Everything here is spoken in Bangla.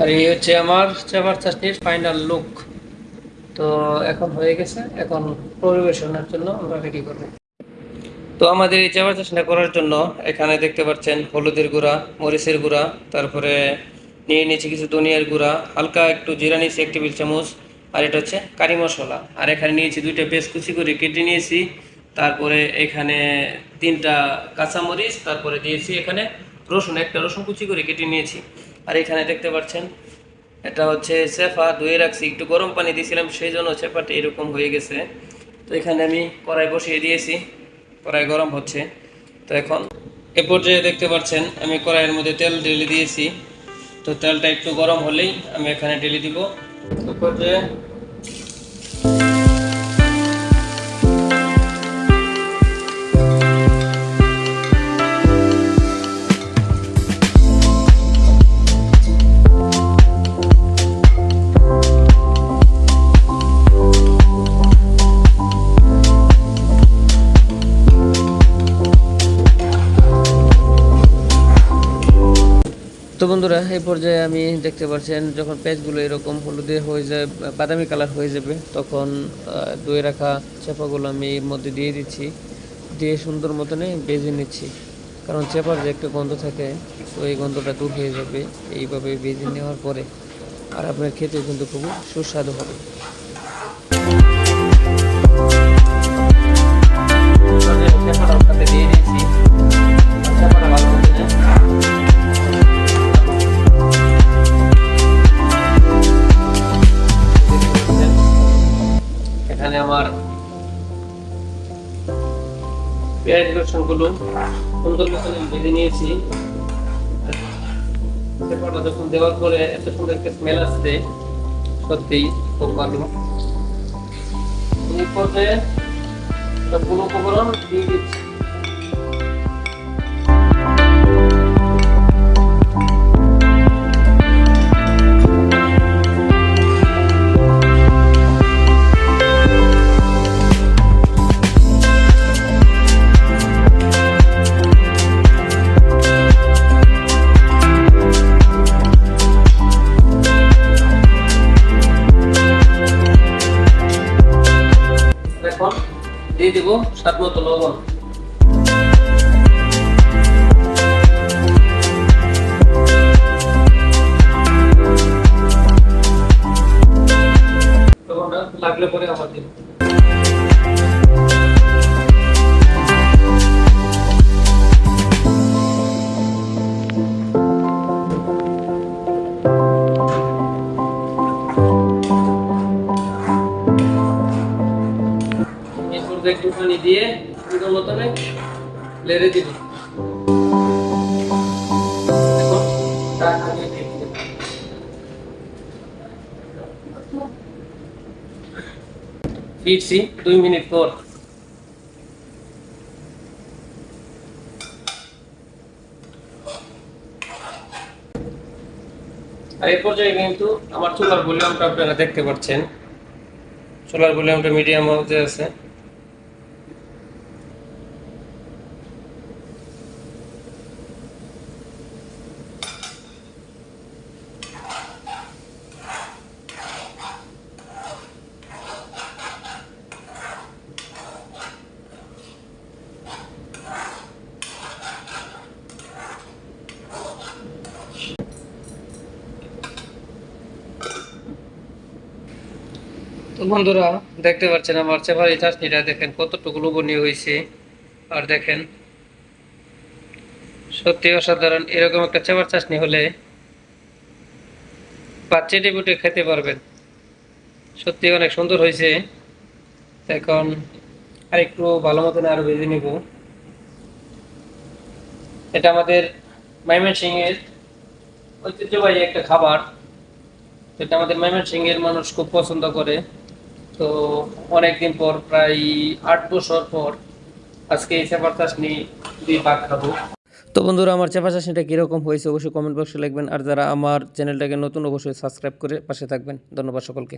আর এই হচ্ছে আমার চাপার চাটনির ফাইনাল লুক তো এখন হয়ে গেছে, এখন পরিবেশনের জন্য আমরা রেডি করব। তো আমাদের এই চাপার চাটনিটা করার জন্য এখানে দেখতে পাচ্ছেন হলুদের গুঁড়া, মরিচের গুঁড়া, তারপরে নিয়ে নিয়েছি কিছু ধনিয়ার গুঁড়া, হালকা একটু জিরা নিয়েছি, এক টেবিল চামচ, আর এটা হচ্ছে কারি মশলা। আর এখানে নিয়েছি দুইটা বেশ কুচি করে কেটে নিয়েছি, তারপরে এখানে তিনটা কাঁচামরিচ, তারপরে দিয়েছি এখানে রসুন, একটা রসুন কুচি করে কেটে নিয়েছি। আর এখানে দেখতে পাচ্ছেন, এটা হচ্ছে সেফা ধুয়ে রাখছি, একটু গরম পানি দিয়েছিলাম সেই জন্য চেপাটা এরকম হয়ে গেছে। তো এখানে আমি কড়াই বসিয়ে দিয়েছি, কড়াই গরম হচ্ছে। তো এখন এ পর্যায়ে দেখতে পাচ্ছেন, আমি কড়াইয়ের মধ্যে তেল ঢেলে দিয়েছি। তো তেলটা একটু গরম হলেই আমি এখানে ঢেলে দিব। এ পর্যায়ে তো বন্ধুরা, এই পর্যায়ে আমি দেখতে পাচ্ছেন যখন পেঁয়াজগুলো এরকম হলুদে হয়ে যায়, বাদামি কালার হয়ে যাবে, তখন ধুয়ে রাখা চেপাগুলো আমি এর মধ্যে দিয়ে দিচ্ছি। দিয়ে সুন্দর মতনে বেজে নিচ্ছি। কারণ চেপার যে একটা গন্ধ থাকে, তো এই গন্ধটা দূর হয়ে যাবে এইভাবে বেজে নেওয়ার পরে। আর আপনার খেতেও কিন্তু খুব সুস্বাদু হবে। চেপাটা এখানে আমার পেঁয়াজ সুন্দর মতন ভেজে নিয়েছি। পেপারটা যখন দেওয়ার পরে এত সুন্দর একটা স্মেল আসছে সত্যি খুব ভালো। এই পর্যায়ে সবগুলো উপকরণ দিয়ে দিচ্ছি। দিয়ে দিব স্বাদ মতো লবণ। এরপর একটু পানি দিয়ে সুন্দর মতনে লেড়ে দিব। ফিরছি দুই মিনিট পর। আর এই পর্যায়ে কিন্তু আমার চুলার ভলিউমটা আপনারা দেখতে পাচ্ছেন। চুলার ভলিউমটা মিডিয়াম হাউসে আছে। তো বন্ধুরা, দেখতে পাচ্ছেন আমার চেপারি চাটনিটা দেখেন কতটুকু লোভনীয় হয়েছে। আর দেখেন, সত্যি অসাধারণ এরকম একটা চেপার চাটনি হলে বাচ্চাটি বুটে খেতে পারবেন। সত্যি অনেক সুন্দর হয়েছে। এখন আর একটু ভালো মতন আরও ভেজে নিব। এটা আমাদের ময়মনসিং এর ঐতিহ্যবাহী একটা খাবার। এটা আমাদের ময়মনসিং এর মানুষ খুব পছন্দ করে। তো অনেকদিন পর, প্রায় আট বছর পর আজকে এই চেপার নিয়ে দুই ভাগ খাব। তো বন্ধুরা, আমার চেপা চাষনিটা কীরকম হয়েছে অবশ্যই কমেন্ট বক্সে লিখবেন। আর যারা আমার চ্যানেলটাকে নতুন, অবশ্যই সাবস্ক্রাইব করে পাশে থাকবেন। ধন্যবাদ সকলকে।